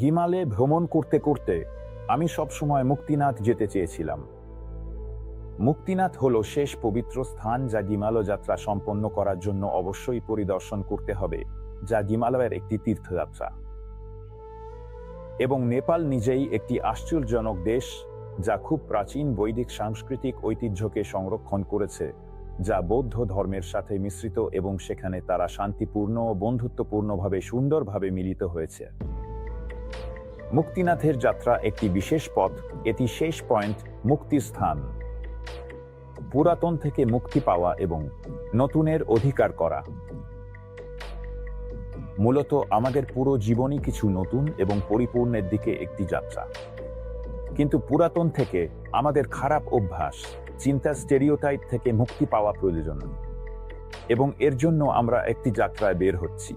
গিমালে ভ্রমণ করতে করতে আমি সবসময় মুক্তিনাথ যেতে চেয়েছিলাম। মুক্তিনাথ হল শেষ পবিত্র স্থান যা গিমালো যাত্রা সম্পন্ন করার জন্য অবশ্যই পরিদর্শন করতে হবে, যা গিমালয়ের একটি তীর্থযাত্রা। এবং নেপাল নিজেই একটি আশ্চর্যজনক দেশ, যা খুব প্রাচীন বৈদিক সাংস্কৃতিক ঐতিহ্যকে সংরক্ষণ করেছে, যা বৌদ্ধ ধর্মের সাথে মিশ্রিত এবং সেখানে তারা শান্তিপূর্ণ ও বন্ধুত্বপূর্ণভাবে সুন্দরভাবে মিলিত হয়েছে। মুক্তিনাথের যাত্রা একটি বিশেষ পথ, এটি শেষ পয়েন্ট মুক্তি স্থান পুরাতন থেকে মুক্তি পাওয়া এবং নতুনের অধিকার করা। মূলত আমাদের পুরো জীবনই কিছু নতুন এবং পরিপূর্ণের দিকে একটি যাত্রা। কিন্তু পুরাতন থেকে আমাদের খারাপ অভ্যাস, চিন্তা স্টেরিওটাইপ থেকে মুক্তি পাওয়া প্রয়োজন। এবং এর জন্য আমরা একটি যাত্রায় বের হচ্ছি।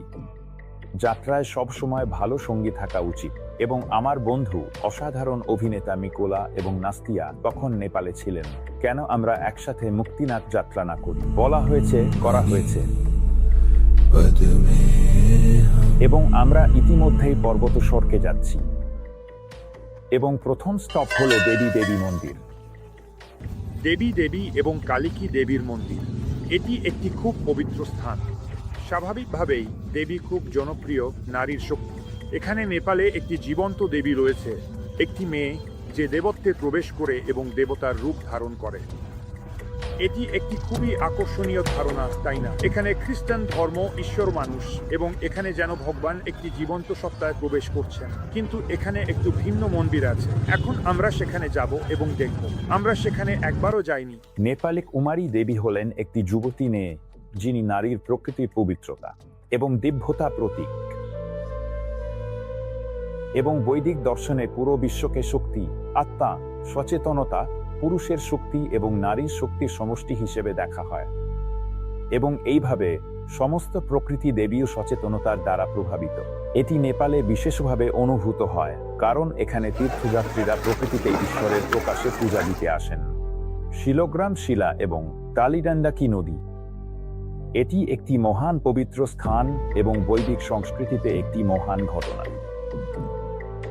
যাত্রায় সবসময় ভালো সঙ্গী থাকা উচিত। এবং আমার বন্ধু, অসাধারণ অভিনেতা মিকোলা এবং নাস্তিয়া তখন নেপালে ছিলেন? কেন আমরা একসাথে মুক্তিনাথ যাত্রা না করি? বলা হয়েছে, করা হয়েছে। এবং আমরা ইতিমধ্যেই পর্বত সরকে যাচ্ছি। এবং প্রথম স্টপ হল দেবী দেবী মন্দির। দেবী দেবী এবং কালিকী দেবীর মন্দির। এটি একটি খুব পবিত্র স্থান। স্বাভাবিকভাবেই দেবী খুব জনপ্রিয় নারীর শক্তি। এখানে নেপালে একটি জীবন্ত দেবী রয়েছে, একটি মেয়ে যে দেবত্বে প্রবেশ করে এবং দেবতার রূপ ধারণ করে। এটি একটি খুবই আকর্ষণীয় ধারণা, তাই না? এখানে খ্রিস্টান ধর্ম ঈশ্বর মানুষ এবং এখানে যেন ভগবান একটি জীবন্ত সত্তায় প্রবেশ করছেন। কিন্তু এখানে একটু ভিন্ন মন্দির আছে। এখন আমরা সেখানে যাব এবং দেখব। আমরা সেখানে একবারও যাইনি। নেপালে কুমারী দেবী হলেন একটি যুবতী মেয়ে, যিনি নারীর প্রকৃতির পবিত্রতা এবং দিব্যতা প্রতীক। এবং বৈদিক দর্শনে পুরো বিশ্বকে শক্তি, আত্মা, সচেতনতা, পুরুষের শক্তি এবং নারীর শক্তির সমষ্টি হিসেবে দেখা হয়। এবং এইভাবে সমস্ত প্রকৃতি দেবীয় সচেতনতার দ্বারা প্রভাবিত। এটি নেপালে বিশেষভাবে অনুভূত হয়, কারণ এখানে তীর্থযাত্রীরা প্রকৃতিতে ঈশ্বরের প্রকাশে পূজা দিতে আসেন। শিলগ্রাম শিলা এবং টালিডান্ডাকি নদী। এটি একটি মহান পবিত্র স্থান এবং বৈদিক সংস্কৃতিতে একটি মহান ঘটনা।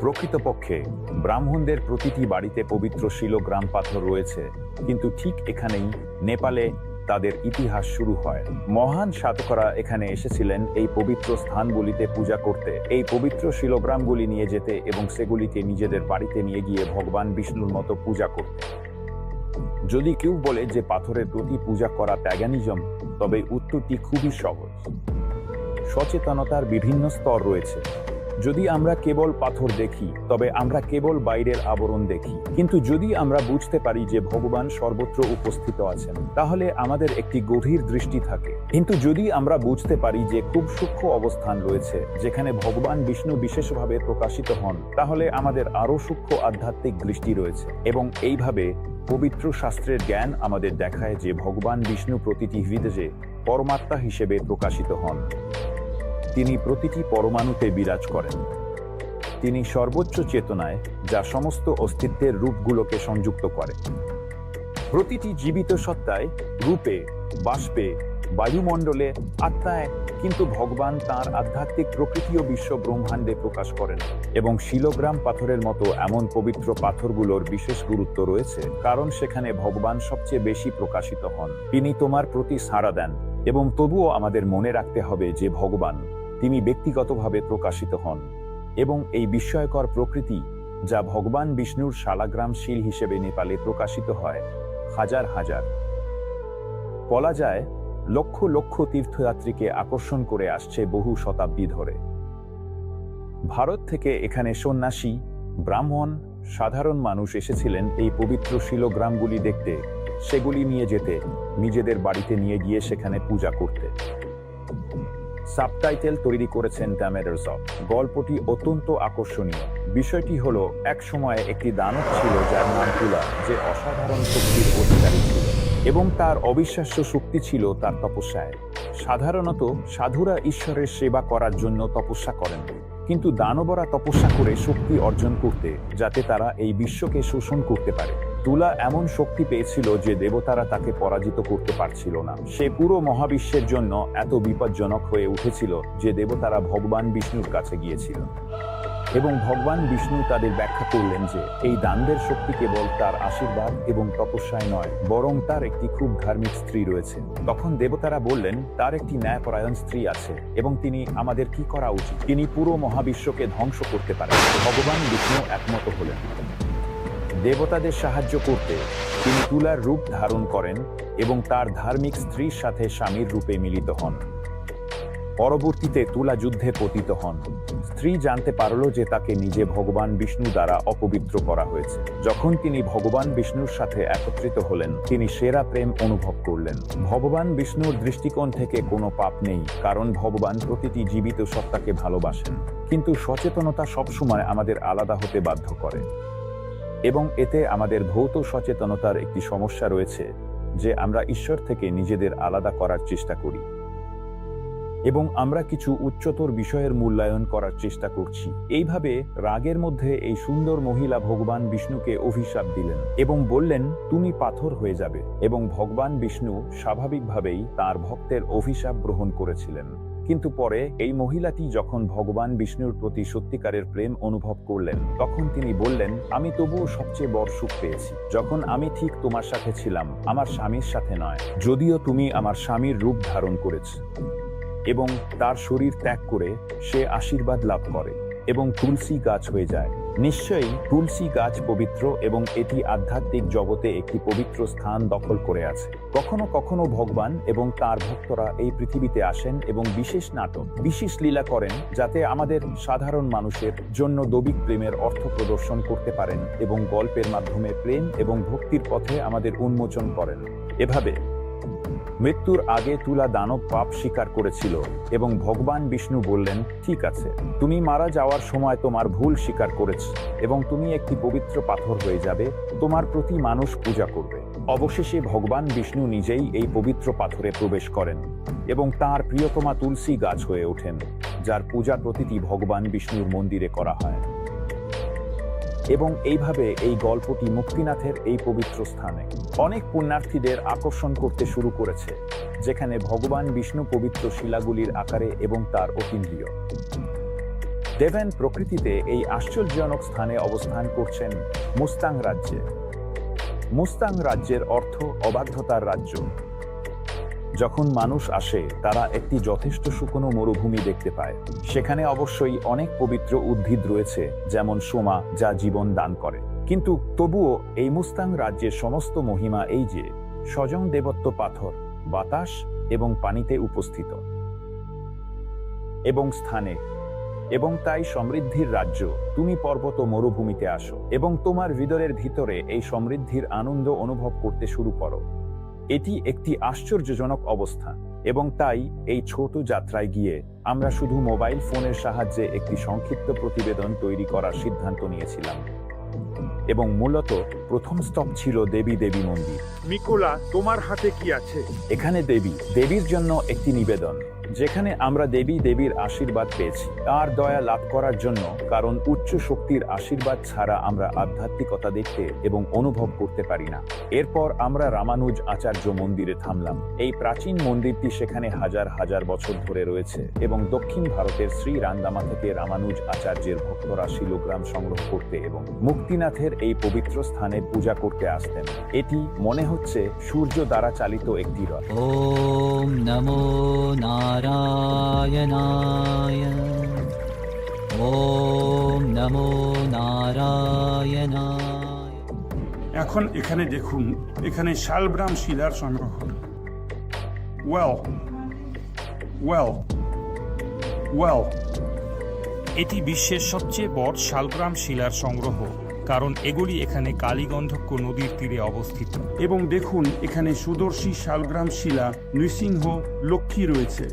প্রকৃতপক্ষে, ব্রাহ্মণদের প্রতিটি বাড়িতে পবিত্র শিলগ্রাম পাথর রয়েছে, কিন্তু ঠিক এখানেই নেপালে তাদের ইতিহাস শুরু হয়। মহান সাধকরা এখানে এসেছিলেন এই পবিত্র স্থানগুলিতে পূজা করতে। এই পবিত্র শিলগ্রামগুলি নিয়ে যেতে এবং সেগুলিকে নিজেদের বাড়িতে নিয়ে গিয়ে ভগবান বিষ্ণুর মতো পূজা করতে। যদি কেউ বলে যে পাথরের প্রতি পূজা করা প্যাগানিজম তবে উত্তরটি খুবই সহজ। সচেতনতার বিভিন্ন স্তর রয়েছে। যদি আমরা কেবল পাথর দেখি, তবে আমরা কেবল বাইরের আবরণ দেখি। কিন্তু যদি আমরা বুঝতে পারি যে ভগবান সর্বত্র উপস্থিত আছেন, তাহলে আমাদের একটি গভীর দৃষ্টি থাকে। কিন্তু যদি আমরা বুঝতে পারি যে খুব সূক্ষ্ম অবস্থান রয়েছে, যেখানে ভগবান বিষ্ণু বিশেষভাবে প্রকাশিত হন, তাহলে আমাদের আরও সূক্ষ্ম আধ্যাত্মিক দৃষ্টি রয়েছে। এবং এইভাবে পবিত্র শাস্ত্রের জ্ঞান আমাদের দেখায় যে ভগবান বিষ্ণু প্রতিটি হৃদয়ে পরমাত্মা হিসেবে প্রকাশিত হন। তিনি প্রতিটি পরমাণুতে বিরাজ করেন। তিনি সর্বোচ্চ চেতনায়, যা সমস্ত অস্তিত্বের রূপগুলোকে সংযুক্ত করে। প্রতিটি জীবিত সত্তায় রূপে, বাষ্পে, বায়ুমণ্ডলে আত্মায়, কিন্তু ভগবান তার আধ্যাত্মিক প্রকৃতিও বিশ্ব ব্রহ্মাণ্ডে প্রকাশ করেন এবং শিলগ্রাম পাথরের মতো এমন পবিত্র পাথরগুলোর বিশেষ গুরুত্ব রয়েছে, কারণ সেখানে ভগবান সবচেয়ে বেশি প্রকাশিত হন। তিনি তোমার প্রতি সাড়া দেন এবং তবুও আমাদের মনে রাখতে হবে যে ভগবান তিনি ব্যক্তিগতভাবে প্রকাশিত হন এবং এই বিস্ময়কর প্রকৃতি যা ভগবান বিষ্ণুর শালাগ্রাম শিল হিসেবে নেপালে প্রকাশিত হয়, হাজার হাজার। বলা যায়, লক্ষ লক্ষ তীর্থযাত্রীকে আকর্ষণ করে আসছে বহু শতাব্দী ধরে। ভারত থেকে এখানে সন্ন্যাসী, ব্রাহ্মণ, সাধারণ মানুষ এসেছিলেন এই পবিত্র শিলগ্রামগুলি দেখতে। সেগুলি নিয়ে যেতে, নিজেদের বাড়িতে নিয়ে গিয়ে সেখানে পূজা করতে। সাবটাইটেল তৈরি করেছেন ড্যামেডার্স গল্পটি অত্যন্ত আকর্ষণীয়। বিষয়টি হলো এক সময়ে একটি দানব ছিল যার নাম তুলা, যে অসাধারণ শক্তির অধিকারী ছিল, এবং তার অবিশ্বাস্য শক্তি ছিল তার তপস্যায়। সাধারণত, সাধুরা ঈশ্বরের সেবা করার জন্য তপস্যা করেন। কিন্তু দানবরা তপস্যা করে শক্তি অর্জন করতে, যাতে তারা এই বিশ্বকে শোষণ করতে পারে। তুলা এমন শক্তি পেয়েছিল যে দেবতারা তাকে পরাজিত করতে পারছিল না। সে পুরো মহাবিশ্বের জন্য এত বিপজ্জনক হয়ে উঠেছিল যে দেবতারা ভগবান বিষ্ণুর কাছে গিয়েছিল। এবং ভগবান বিষ্ণু তাদের ব্যাখ্যা করলেন যে, এই দানদের শক্তি কেবল তার আশীর্বাদ এবং তপস্যায় নয়, বরং তার একটি খুব ধার্মিক স্ত্রী রয়েছে। তখন দেবতারা বললেন, তার একটি ন্যায়পরায়ণ স্ত্রী আছে এবং তিনি আমাদের কি করা উচিত? তিনি পুরো মহাবিশ্বকে ধ্বংস করতে পারেন। ভগবান বিষ্ণু একমত হলেন। দেবতাদের সাহায্য করতে তিনি তুলার রূপ ধারণ করেন এবং তার ধার্মিক স্ত্রীর সাথে স্বামীর রূপে মিলিত হন। পরবর্তীতে তুলা যুদ্ধে পতিত হন। স্ত্রী জানতে পারল যে তাকে নিজে ভগবান বিষ্ণু দ্বারা অপবিত্র করা হয়েছে। যখন তিনি ভগবান বিষ্ণুর সাথে একত্রিত হলেন, তিনি সেরা প্রেম অনুভব করলেন। ভগবান বিষ্ণুর দৃষ্টিকোণ থেকে কোনো পাপ নেই, কারণ ভগবান প্রতিটি জীবিত সত্তাকে ভালোবাসেন। কিন্তু সচেতনতা সবসময় আমাদের আলাদা হতে বাধ্য করে। এবং এতে আমাদের ভৌত সচেতনতার একটি সমস্যা রয়েছে যে আমরা ঈশ্বর থেকে নিজেদের আলাদা করার চেষ্টা করি। এবং আমরা কিছু উচ্চতর বিষয়ের মূল্যায়ন করার চেষ্টা করছি। এইভাবে রাগের মধ্যে এই সুন্দর মহিলা ভগবান বিষ্ণুকে অভিশাপ দিলেন এবং বললেন, তুমি পাথর হয়ে যাবে। এবং ভগবান বিষ্ণু স্বাভাবিকভাবেই তার ভক্তের অভিশাপ গ্রহণ করেছিলেন। কিন্তু পরে এই মহিলাটি যখন ভগবান বিষ্ণুর প্রতি সত্যিকারের প্রেম অনুভব করলেন, তখন তিনি বললেন, আমি তবুও সবচেয়ে বড় সুখ পেয়েছি। যখন আমি ঠিক তোমার সাথে ছিলাম, আমার স্বামীর সাথে নয়, যদিও তুমি আমার স্বামীর রূপ ধারণ করেছ এবং তার শরীর ত্যাগ করে সে আশীর্বাদ লাভ করে এবং তুলসী গাছ হয়ে যায়। নিশ্চয়ই তুলসী গাছ পবিত্র এবং এটি আধ্যাত্মিক জগতে একটি পবিত্র স্থান দখল করে আছে। কখনো কখনো ভগবান এবং তার ভক্তরা এই পৃথিবীতে আসেন এবং বিশেষ নাটক, বিশেষ লীলা করেন যাতে আমাদের সাধারণ মানুষের জন্য দবিক প্রেমের অর্থ প্রদর্শন করতে পারেন এবং গল্পের মাধ্যমে প্রেম এবং ভক্তির পথে আমাদের উন্মোচন করেন। এভাবে মৃত্যুর আগে তুলা দানব পাপ স্বীকার করেছিল এবং ভগবান বিষ্ণু বললেন, ঠিক আছে, তুমি মারা যাওয়ার সময় তোমার ভুল স্বীকার করেছ এবং তুমি একটি পবিত্র পাথর হয়ে যাবে, তোমার প্রতি মানুষ পূজা করবে। অবশেষে ভগবান বিষ্ণু নিজেই এই পবিত্র পাথরে প্রবেশ করেন এবং তার প্রিয়তমা তুলসী গাছ হয়ে ওঠেন, যার পূজা প্রতিটি ভগবান বিষ্ণুর মন্দিরে করা হয়। এবং এইভাবে এই গল্পটি মুক্তিনাথের এই পবিত্র স্থানে। অনেক পুণ্যার্থীদের আকর্ষণ করতে শুরু করেছে, যেখানে ভগবান বিষ্ণু পবিত্র শিলাগুলির আকারে এবং তার অতীন্দ্রিয়। দেবেন প্রকৃতিতে এই আশ্চর্যজনক স্থানে অবস্থান করছেন মুস্তাং রাজ্যে। মুস্তাং রাজ্যের অর্থ অবাধ্যতার রাজ্য। যখন মানুষ আসে, তারা একটি যথেষ্ট শুকনো মরুভূমি দেখতে পায়। সেখানে অবশ্যই অনেক পবিত্র উদ্ভিদ রয়েছে, যেমন সোমা, যা জীবন দান করে। কিন্তু তবুও এই মুস্তাং রাজ্যের সমস্ত মহিমা এই যে, স্বজন দেবত্ব পাথর, বাতাস এবং পানিতে উপস্থিত। এবং স্থানে। এবং তাই সমৃদ্ধির রাজ্য, তুমি পর্বত মরুভূমিতে আসো। এবং তোমার হৃদয়ের ভিতরে এই সমৃদ্ধির আনন্দ অনুভব করতে শুরু করো। এটি একটি আশ্চর্যজনক অবস্থা এবং তাই এই ছোট যাত্রায় গিয়ে আমরা শুধু মোবাইল ফোনের সাহায্যে একটি সংক্ষিপ্ত প্রতিবেদন তৈরি করার সিদ্ধান্ত নিয়েছিলাম এবং মূলত প্রথম স্টপ ছিল দেবী দেবী মন্দির। মিকোলা তোমার হাতে কি আছে? এখানে দেবী দেবীর জন্য একটি নিবেদন যেখানে আমরা দেবী দেবীর আশীর্বাদ পেয়েছি। তার দয়া লাভ করার জন্য কারণ উচ্চ শক্তির আশীর্বাদ ছাড়া আমরা আধ্যাত্মিকতা দেখতে এবং অনুভব করতে পারি না। এরপর আমরা রামানুজ আচার্য মন্দিরে থামলাম। এই প্রাচীন মন্দিরটি সেখানে হাজার হাজার বছর ধরে রয়েছে এবং দক্ষিণ ভারতের শ্রী রান্দামা থেকে রামানুজ আচার্যের ভক্তরা শিলোগ্রাম সংগ্রহ করতে এবং মুক্তিনাথের এই পবিত্র স্থানে ভগবানের পূজা করতে আসতেন। এটি মনে হচ্ছে সূর্য দ্বারা চালিত একটি রথ। ওম নমো নারায়ণায়। ওম নমো নারায়ণায়। এখন এখানে দেখুন এখানে শালগ্রাম শিলার সংগ্রহ। Well well well. এটি বিশ্বের সবচেয়ে বড় শালগ্রাম শিলার সংগ্রহ। কারণ এগুলি এখানে কালীগন্ধক্য নদীর তীরে অবস্থিত। এবং দেখুন এখানে সুদর্শী শালগ্রাম শিলা নৃসিংহ লক্ষ্মী রয়েছে।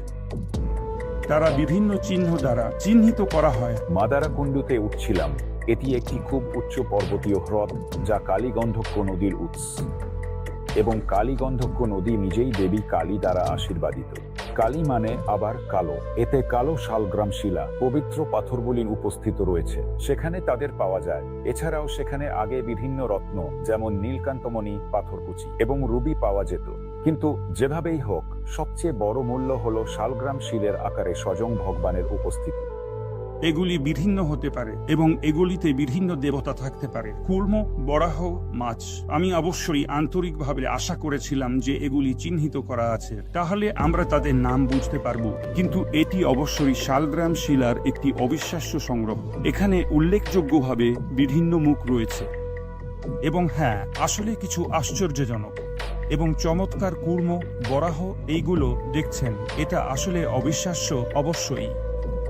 তারা বিভিন্ন চিহ্ন দ্বারা চিহ্নিত করা হয়। মাদারাকুণ্ডুতে উঠছিলাম। এটি একটি খুব উচ্চ পর্বতীয় হ্রদ যা কালীগন্ধক্য নদীর উৎস। এবং কালীগন্ধক্য নদী নিজেই দেবী কালী দ্বারা আশীর্বাদিত। কালী মানে আবার কালো। এতে কালো শালগ্রাম শিলা, পবিত্র পাথরগুলি উপস্থিত রয়েছে। সেখানে তাদের পাওয়া যায়। এছাড়াও সেখানে আগে বিভিন্ন রত্ন, যেমন নীলকান্তমণি, পাথরকুচি এবং রুবি পাওয়া যেত। কিন্তু যেভাবেই হোক, সবচেয়ে বড় মূল্য হল শালগ্রাম শিলের আকারে স্বয়ং ভগবানের উপস্থিতি। এগুলি বিভিন্ন হতে পারে এবং এগুলিতে বিভিন্ন দেবতা থাকতে পারে। কুর্ম বরাহ, মাছ। আমি অবশ্যই আন্তরিকভাবে আশা করেছিলাম যে এগুলি চিহ্নিত করা আছে। তাহলে আমরা তাদের নাম বুঝতে পারব। কিন্তু এটি অবশ্যই শালগ্রাম শিলার একটি অবিশ্বাস্য সংগ্রহ। এখানে উল্লেখযোগ্যভাবে বিভিন্ন মুখ রয়েছে। এবং হ্যাঁ আসলে কিছু আশ্চর্যজনক। এবং চমৎকার কুর্ম বরাহ, এইগুলো দেখছেন। এটা আসলে অবিশ্বাস্য অবশ্যই।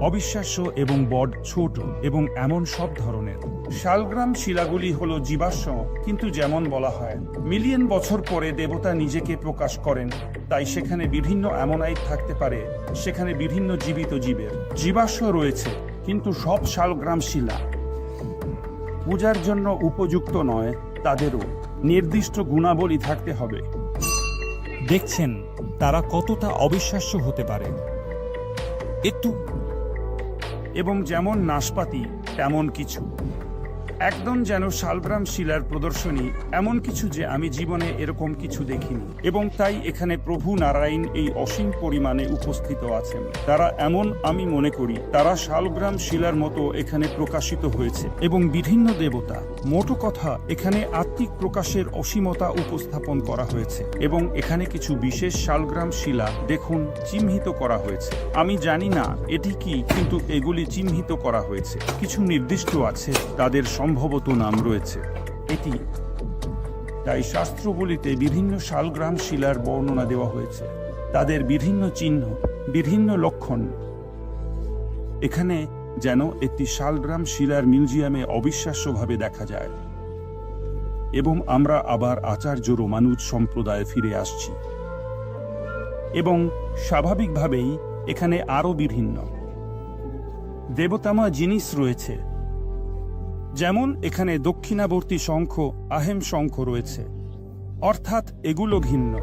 অবিশ্বাস্য এবং বড ছোট এবং এমন সব ধরনের। শালগ্রাম শিলাগুলি হল জীবাশ্ম, কিন্তু যেমন বলা হয়, মিলিয়ন বছর পরে দেবতা নিজেকে প্রকাশ করেন, তাই সেখানে বিভিন্ন অ্যামোনাইট থাকতে পারে, সেখানে বিভিন্ন জীবিত জীবের। জীবাশ্ম রয়েছে, কিন্তু সব শালগ্রাম শিলা। পূজার জন্য উপযুক্ত নয়, তাদেরও। নির্দিষ্ট গুণাবলী থাকতে হবে। দেখছেন, তারা কতটা অবিশ্বাস্য হতে পারে। একটু এবং যেমন নাশপাতি তেমন কিছু। একদম যেন শালগ্রাম শিলার প্রদর্শনী, এমন কিছু যে আমি জীবনে এরকম কিছু দেখিনি। এবং তাই এখানে প্রভু নারায়ণ এই অসীম পরিমাণে উপস্থিত আছেন। তারা এমন আমি মনে করি, তারা শালগ্রাম শিলার মতো এখানে প্রকাশিত হয়েছে। এবং বিভিন্ন দেবতা, মোটো কথা, এখানে আত্মিক প্রকাশের অসীমতা উপস্থাপন করা হয়েছে। এবং এখানে কিছু বিশেষ শালগ্রাম শিলা দেখুন, চিহ্নিত করা হয়েছে। আমি জানি না এটি কি, কিন্তু এগুলি চিহ্নিত করা হয়েছে। কিছু নির্দিষ্ট আছে, তাদের সম্ভবত নাম রয়েছে। এটি তাই শাস্ত্রগুলিতে বিভিন্ন শালগ্রাম শিলার বর্ণনা দেওয়া হয়েছে। তাদের বিভিন্ন চিহ্ন, বিভিন্ন লক্ষণ। এখানে যেন একটি শালগ্রাম শিলার মিউজিয়ামে অবিশ্বাস্যভাবে দেখা যায়। এবং আমরা আবার আচার্য রোমানুজ সম্প্রদায়ে ফিরে আসছি। এবং স্বাভাবিকভাবেই এখানে আরও বিভিন্ন। দেবতামা জিনিস রয়েছে। যেমন এখানে দক্ষিণাবর্তী শঙ্খ, আহেম শঙ্খ রয়েছে। অর্থাৎ এগুলো ভিন্ন।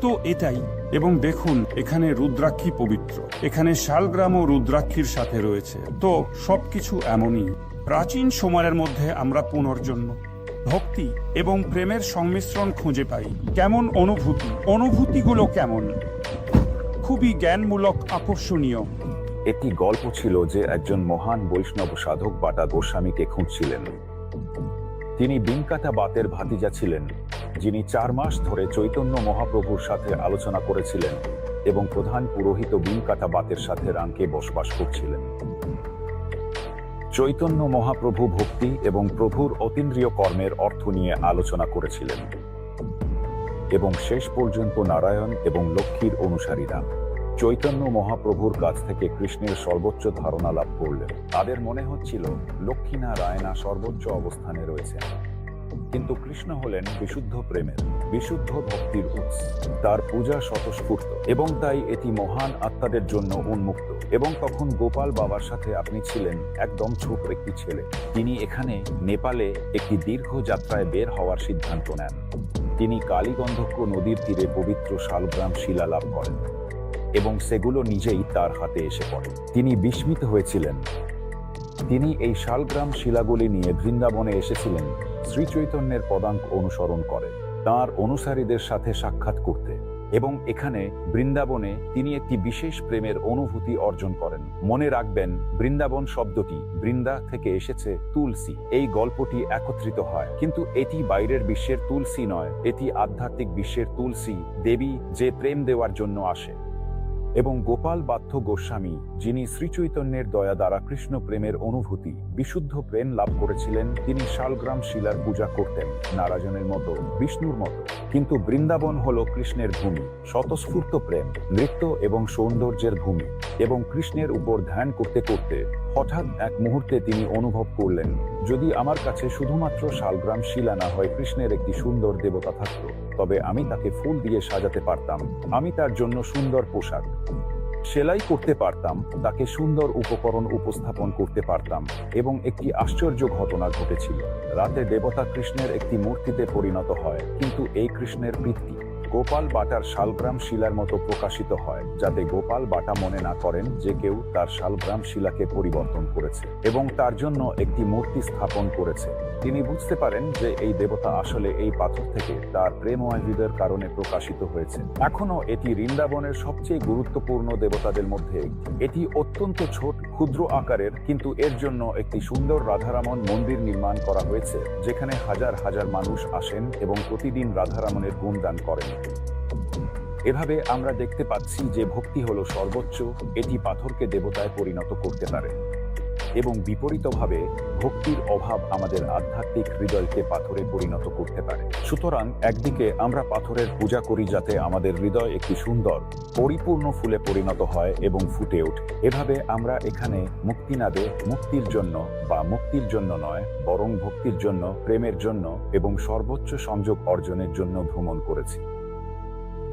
তো এটাই, এবং দেখুন, এখানে রুদ্রাক্ষী পবিত্র। এখানে শালগ্রাম ও রুদ্রাক্ষীর সাথে রয়েছে। তো সবকিছু এমনই। প্রাচীন সময়ের মধ্যে আমরা পুনর্জন্ম, ভক্তি এবং প্রেমের সংমিশ্রণ খুঁজে পাই। কেমন অনুভূতি? অনুভূতিগুলো কেমন? খুবই জ্ঞানমূলক, আকর্ষণীয়। একটি গল্প ছিল যে একজন মহান বৈষ্ণব সাধক বাটা গোস্বামীকে খুঁজছিলেন। তিনি বিনকাতা বাতের ভাতিজা ছিলেন, যিনি চার মাস ধরে চৈতন্য মহাপ্রভুর সাথে আলোচনা করেছিলেন এবং প্রধান পুরোহিত বিনকাতা বাতের সাথে রাঙ্কে বসবাস করছিলেন। চৈতন্য মহাপ্রভু ভক্তি এবং প্রভুর অতীন্দ্রিয় কর্মের অর্থ নিয়ে আলোচনা করেছিলেন এবং শেষ পর্যন্ত নারায়ণ এবং লক্ষ্মীর অনুসারীরা চৈতন্য মহাপ্রভুর কাছ থেকে কৃষ্ণের সর্বোচ্চ ধারণা লাভ করলেন। তাদের মনে হচ্ছিল, লক্ষ্মীনারায়ণা সর্বোচ্চ অবস্থানে রয়েছেন। কিন্তু কৃষ্ণ হলেন বিশুদ্ধ প্রেমের, বিশুদ্ধ ভক্তির উৎস। তার পূজা স্বতঃস্ফূর্ত এবং তাই এটি মহান আত্মাদের জন্য উন্মুক্ত। এবং তখন গোপাল বাবার সাথে আপনি ছিলেন একদম ছোট একটি ছেলে। তিনি এখানে নেপালে একটি দীর্ঘ যাত্রায় বের হওয়ার সিদ্ধান্ত নেন। তিনি কালীগন্ধক্য নদীর তীরে পবিত্র শালগ্রাম শিলা লাভ করেন। এবং সেগুলো নিজেই তার হাতে এসে পড়ে। তিনি বিস্মিত হয়েছিলেন। তিনি এই শালগ্রাম শিলাগুলি নিয়ে বৃন্দাবনে এসেছিলেন শ্রী চৈতন্যের পদাঙ্ক অনুসরণ করে, তার অনুসারীদের সাথে সাক্ষাৎ করতে। এবং এখানে বৃন্দাবনে তিনি একটি বিশেষ প্রেমের অনুভূতি অর্জন করেন। মনে রাখবেন, বৃন্দাবন শব্দটি বৃন্দা থেকে এসেছে তুলসী। এই গল্পটি একত্রিত হয়। কিন্তু এটি বাইরের বিশ্বের তুলসী নয়, এটি আধ্যাত্মিক বিশ্বের তুলসী দেবী যে প্রেম দেওয়ার জন্য আসে। এবং গোপাল বাধ্য গোস্বামী, যিনি শ্রীচৈতন্যের দয়া দ্বারা কৃষ্ণ প্রেমের অনুভূতি, বিশুদ্ধ প্রেম লাভ করেছিলেন, তিনি শালগ্রাম শিলার পূজা করতেন, নারায়ণের মতো, বিষ্ণুর মতো। কিন্তু বৃন্দাবন হল কৃষ্ণের ভূমি, স্বতঃস্ফূর্ত প্রেম, নৃত্য এবং সৌন্দর্যের ভূমি, এবং কৃষ্ণের উপর ধ্যান করতে করতে হঠাৎ এক মুহূর্তে তিনি অনুভব করলেন, যদি আমার কাছে শুধুমাত্র শালগ্রাম শিলা না হয়, কৃষ্ণের একটি সুন্দর দেবতা থাকতো। তবে আমি তাকে ফুল দিয়ে সাজাতে পারতাম। আমি তার জন্য সুন্দর পোশাক। সেলাই করতে পারতাম, তাকে সুন্দর উপকরণ উপস্থাপন করতে পারতাম এবং একটি আশ্চর্য ঘটনা ঘটেছিল। রাতে দেবতা কৃষ্ণের একটি মূর্তিতে পরিণত হয়, কিন্তু এই কৃষ্ণের পিতৃ গোপাল বাটার শালগ্রাম শিলার মতো প্রকাশিত হয়, যাতে গোপাল বাটা মনে না করেন যে কেউ তার শালগ্রাম শিলাকে পরিবর্তন করেছে এবং তার জন্য একটি মূর্তি স্থাপন করেছে। তিনি বুঝতে পারেন যে এই দেবতা আসলে এই পাথর থেকে তার প্রেমময় হৃদয়ের কারণে প্রকাশিত হয়েছে এখনও এটি বৃন্দাবনের সবচেয়ে গুরুত্বপূর্ণ দেবতাদের মধ্যে এটি অত্যন্ত ছোট, ক্ষুদ্র আকারের, কিন্তু এর জন্য একটি সুন্দর রাধারামন মন্দির নির্মাণ করা হয়েছে, যেখানে হাজার হাজার মানুষ আসেন এবং প্রতিদিন রাধারামনের গুণদান করেন। এভাবে আমরা দেখতে পাচ্ছি যে ভক্তি হলো সর্বোচ্চ, এটি পাথরকে দেবতায় পরিণত করতে পারে। এবং বিপরীতভাবে, ভক্তির অভাব আমাদের আধ্যাত্মিক হৃদয়কে পাথরে পরিণত করতে পারে। সুতরাং, একদিকে আমরা পাথরের পূজা করি যাতে আমাদের হৃদয় একটি সুন্দর, পরিপূর্ণ ফুলে পরিণত হয় এবং ফুটে ওঠে। এভাবে আমরা এখানে মুক্তি না দে, মুক্তির জন্য বা মুক্তির জন্য নয়, বরং ভক্তির জন্য, প্রেমের জন্য এবং সর্বোচ্চ সংযোগ অর্জনের জন্য ভ্রমণ করেছি।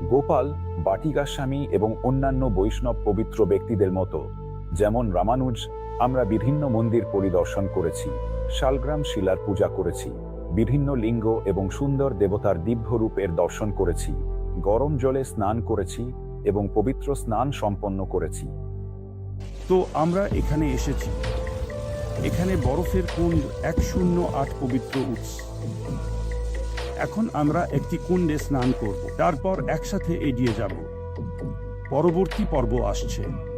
গোপাল বাটিকাস্বামী এবং অন্যান্য বৈষ্ণব পবিত্র ব্যক্তিদের মতো, যেমন রামানুজ আমরা বিভিন্ন মন্দির পরিদর্শন করেছি, শালগ্রাম শিলার পূজা করেছি, বিভিন্ন লিঙ্গ এবং সুন্দর দেবতার দিব্য রূপের দর্শন করেছি, গরম জলে স্নান করেছি এবং পবিত্র স্নান সম্পন্ন করেছি। তো আমরা এখানে এসেছি। এখানে বরফের কুণ্ড এক শূন্য আট পবিত্র উৎস। এখন আমরা একটি কুণ্ডে স্নান করব, তারপর একসাথে এগিয়ে যাব। পরবর্তী পর্ব আসছে।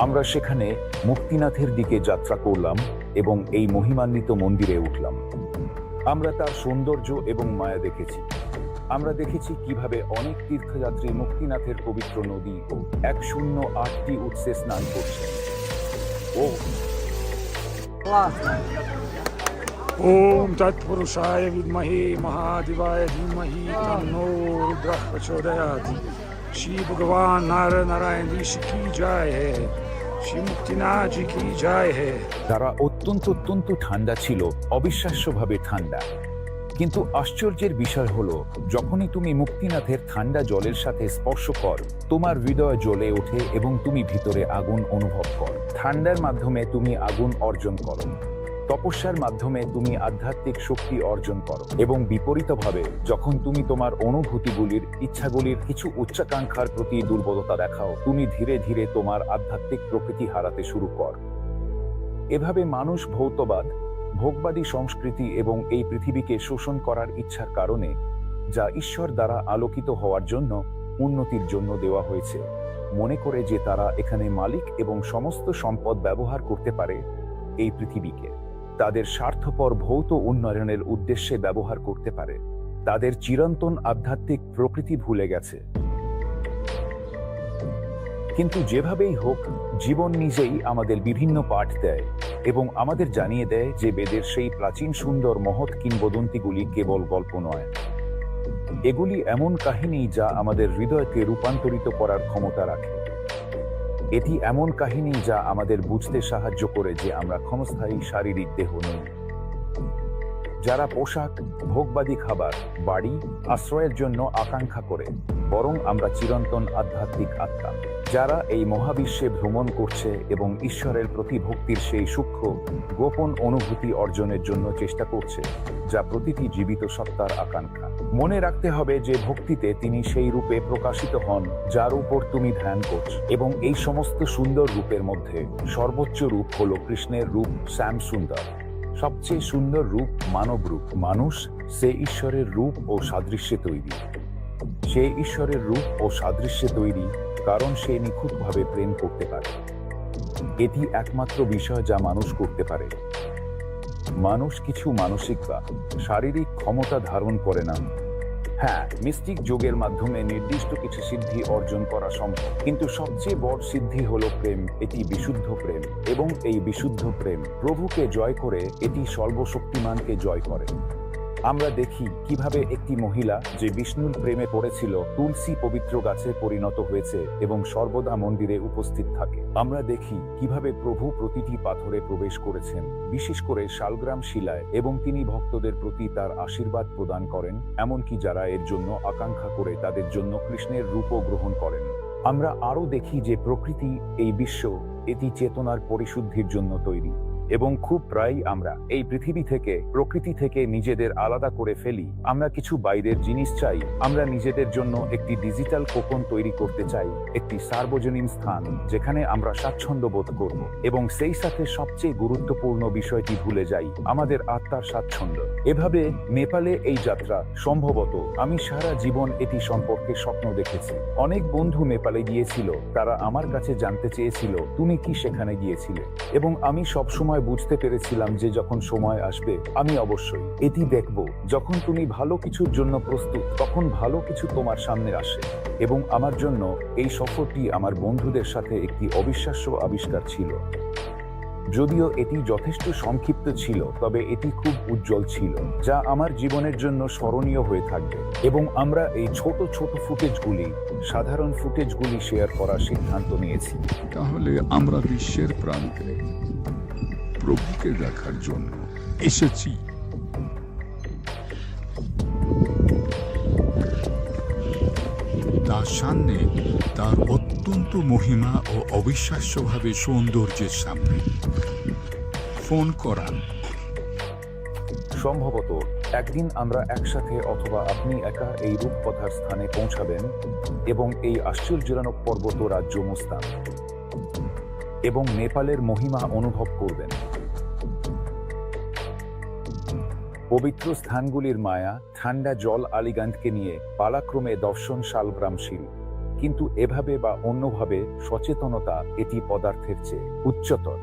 আমরা সেখানে মুক্তিনাথের দিকে যাত্রা করলাম এবং এই মহিমান্বিত মন্দিরে উঠলাম। আমরা তার সৌন্দর্য এবং মায়া দেখেছি। আমরা দেখেছি কীভাবে অনেক তীর্থযাত্রী মুক্তিনাথের পবিত্র নদী ও এক শূন্য আটটি উৎসে স্নান করছে। ও। ওম তৎপুরুষায় বিদ্মহে মহাদিবায় ধীমহি তন্নো রুদ্র প্রচোদয়াত। শ্রী ভগবান নারায়ণ নারায়ণ ঋষি কি জয় হে। তারা অত্যন্ত অত্যন্ত ঠান্ডা ছিল, অবিশ্বাস্যভাবে ঠান্ডা। কিন্তু আশ্চর্যের বিষয় হলো, যখনই তুমি মুক্তিনাথের ঠান্ডা জলের সাথে স্পর্শ কর, তোমার হৃদয় জ্বলে ওঠে এবং তুমি ভিতরে আগুন অনুভব কর। ঠান্ডার মাধ্যমে তুমি আগুন অর্জন করো। তপস্যার মাধ্যমে তুমি আধ্যাত্মিক শক্তি অর্জন করো এবং বিপরীতভাবে, যখন তুমি তোমার অনুভূতিগুলির, ইচ্ছাগুলির কিছু উচ্চাকাঙ্ক্ষার প্রতি দুর্বলতা দেখাও, তুমি ধীরে ধীরে তোমার আধ্যাত্মিক প্রকৃতি হারাতে শুরু কর। এভাবে মানুষ ভৌতবাদ, ভোগবাদী সংস্কৃতি এবং এই পৃথিবীকে শোষণ করার ইচ্ছার কারণে, যা ঈশ্বর দ্বারা আলোকিত হওয়ার জন্য উন্নতির জন্য দেওয়া হয়েছে, মনে করে যে তারা এখানে মালিক এবং সমস্ত সম্পদ ব্যবহার করতে পারে এই পৃথিবীকে। তাদের স্বার্থপর ভৌত উন্নয়নের উদ্দেশ্যে ব্যবহার করতে পারে। তাদের চিরন্তন আধ্যাত্মিক প্রকৃতি ভুলে গেছে। কিন্তু যেভাবেই হোক, জীবন নিজেই আমাদের বিভিন্ন পাঠ দেয় এবং আমাদের জানিয়ে দেয় যে বেদের সেই প্রাচীন সুন্দর মহৎ কিংবদন্তিগুলি কেবল গল্প নয়। এগুলি এমন কাহিনী যা আমাদের হৃদয়কে রূপান্তরিত করার ক্ষমতা রাখে। এটি এমন কাহিনী যা আমাদের বুঝতে সাহায্য করে যে আমরা ক্ষণস্থায়ী শারীরিক দেহ নই। যারা পোশাক, ভোগবাদী খাবার, বাড়ি, আশ্রয়ের জন্য আকাঙ্ক্ষা করে, বরং আমরা চিরন্তন আধ্যাত্মিক আত্মা। যারা এই মহাবিশ্বে ভ্রমণ করছে এবং ঈশ্বরের প্রতি ভক্তির সেই সূক্ষ্ম, গোপন অনুভূতি অর্জনের জন্য চেষ্টা করছে, যা প্রতিটি জীবিত সত্তার আকাঙ্ক্ষা। মনে রাখতে হবে যে ভক্তিতে তিনি সেই রূপে প্রকাশিত হন, যার উপর তুমি ধ্যান করছ। এবং এই সমস্ত সুন্দর রূপের মধ্যে সর্বোচ্চ রূপ হল কৃষ্ণের রূপ শ্যাম সুন্দর সবচেয়ে সুন্দর রূপ মানব রূপ। মানুষ সে ঈশ্বরের রূপ ও সাদৃশ্যে তৈরি। সে ঈশ্বরের রূপ ও সাদৃশ্যে তৈরি কারণ সে নিখুঁতভাবে প্রেম করতে পারে। এটি একমাত্র বিষয় যা মানুষ করতে পারে। মানুষ কিছু মানসিক বা শারীরিক ক্ষমতা ধারণ করে না। হ্যাঁ মিস্টিক যোগের মাধ্যমে নির্দিষ্ট কিছু সিদ্ধি অর্জন করা সম্ভব। কিন্তু সবচেয়ে বড় সিদ্ধি হলো প্রেম। এটি বিশুদ্ধ প্রেম। এবং এই বিশুদ্ধ প্রেম প্রভুকে জয় করে এটি সর্বশক্তিমানকে জয় করে। আমরা দেখি কীভাবে একটি মহিলা যে বিষ্ণুর প্রেমে পড়েছিল তুলসী পবিত্র গাছে পরিণত হয়েছে এবং সর্বদা মন্দিরে উপস্থিত থাকে। আমরা দেখি কীভাবে প্রভু প্রতিটি পাথরে প্রবেশ করেছেন, বিশেষ করে শালগ্রাম শিলায়, এবং তিনি ভক্তদের প্রতি তার আশীর্বাদ প্রদান করেন, এমনকি যারা এর জন্য আকাঙ্ক্ষা করে তাদের জন্য কৃষ্ণের রূপও গ্রহণ করেন। আমরা আরও দেখি যে প্রকৃতি, এই বিশ্ব, এটি চেতনার পরিশুদ্ধির জন্য তৈরি। এবং খুব প্রায়ই আমরা এই পৃথিবী থেকে, প্রকৃতি থেকে নিজেদের আলাদা করে ফেলি। আমরা কিছু বাইরের জিনিস চাই, আমরা নিজেদের জন্য একটি ডিজিটাল কোপন তৈরি করতে চাই, একটি সার্বজনীন স্থান যেখানে আমরা স্বাচ্ছন্দ্য বোধ করব এবং সেই সাথে সবচেয়ে গুরুত্বপূর্ণ বিষয়টি ভুলে যাই, আমাদের আত্মার স্বাচ্ছন্দ্য। এভাবে নেপালে এই যাত্রা সম্ভবত আমি সারা জীবন এটি সম্পর্কে স্বপ্ন দেখেছি। অনেক বন্ধু নেপালে গিয়েছিল, তারা আমার কাছে জানতে চেয়েছিল, তুমি কি সেখানে গিয়েছিলে? এবং আমি সব সময় বুঝতে পেরেছিলাম যে যখন সময় আসবে, আমি অবশ্যই এটি দেখব। যখন তুমি ভালো কিছুর জন্য প্রস্তুত, তখন ভালো কিছু তোমার সামনে আসে। এবং আমার জন্য এই সফরটি আমার বন্ধুদের সাথে একটি অবিশ্বাস্য আবিষ্কার ছিল। যদিও এটি যথেষ্ট সংক্ষিপ্ত ছিল, তবে এটি খুব উজ্জ্বল ছিল, যা আমার জীবনের জন্য স্মরণীয় হয়ে থাকবে। এবং আমরা এই ছোট ছোট ফুটেজগুলি, সাধারণ ফুটেজগুলি শেয়ার করার সিদ্ধান্ত নিয়েছি। তাহলে আমরা বিশ্বের প্রান্তে প্রভুকে দেখার জন্য এসেছি। তার সামনে তার অত্যন্ত মহিমা ও অবিশ্বাস্যভাবে সৌন্দর্যের সামনে। ফোন করান। সম্ভবত একদিন আমরা একসাথে অথবা আপনি একা এই রূপকথার স্থানে পৌঁছাবেন এবং এই আশ্চর্যজনক পর্বত রাজ্য মুস্তান এবং নেপালের মহিমা অনুভব করবেন। পবিত্র স্থানগুলির মায়া ঠান্ডা জল আলিগান্ধকে নিয়ে পালাক্রমে দর্শন শালগ্রামশীল। কিন্তু এভাবে বা অন্যভাবে সচেতনতা এটি পদার্থের চেয়ে উচ্চতর।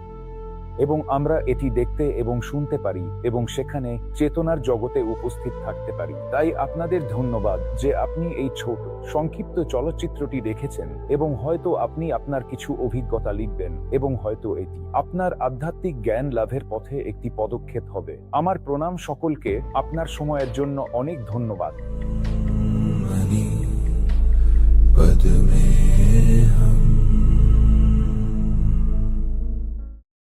এবং আমরা এটি দেখতে এবং শুনতে পারি এবং সেখানে চেতনার জগতে উপস্থিত থাকতে পারি তাই আপনাদের ধন্যবাদ যে আপনি এই ছোট সংক্ষিপ্ত চলচ্চিত্রটি দেখেছেন এবং হয়তো আপনি আপনার কিছু অভিজ্ঞতা লিখবেন এবং হয়তো এটি আপনার আধ্যাত্মিক জ্ঞান লাভের পথে একটি পদক্ষেপ হবে আমার প্রণাম সকলকে আপনার সময়ের জন্য অনেক ধন্যবাদ मणि पद में हम